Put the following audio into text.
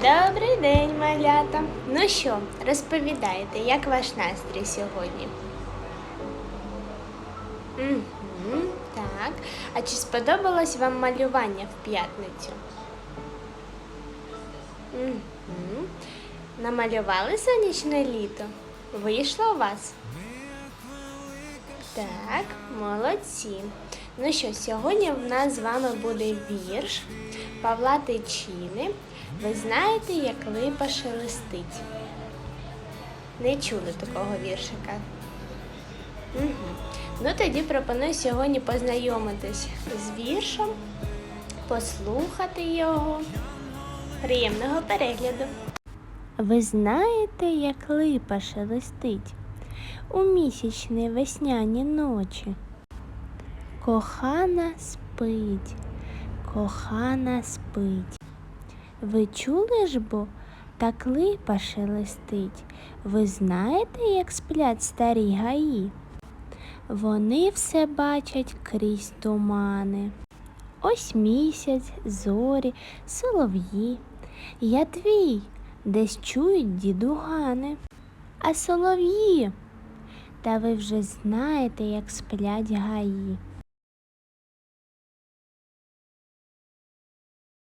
Добрий день, малята. Ну що, розповідайте, як ваш настрій сьогодні? Угу, так. А чи сподобалось вам малювання в п'ятницю? Угу. Намалювали сонячне літо? Вийшло у вас? Так, молодці. Ну що, сьогодні в нас з вами буде вірш Павла Тичини. Ви знаєте, як липа шелестить. Не чули такого віршика? Угу. Ну тоді пропоную сьогодні познайомитись з віршем, послухати його. Приємного перегляду. Ви знаєте, як липа шелестить у місячні весняні ночі. Кохана спить, кохана спить. Ви чули ж бо, так липа шелестить. Ви знаєте, як сплять старі гаї? Вони все бачать крізь тумани. Ось місяць, зорі, солов'ї. Я твій, десь чують дідугани. А солов'ї. Та ви вже знаєте, як сплять гаї.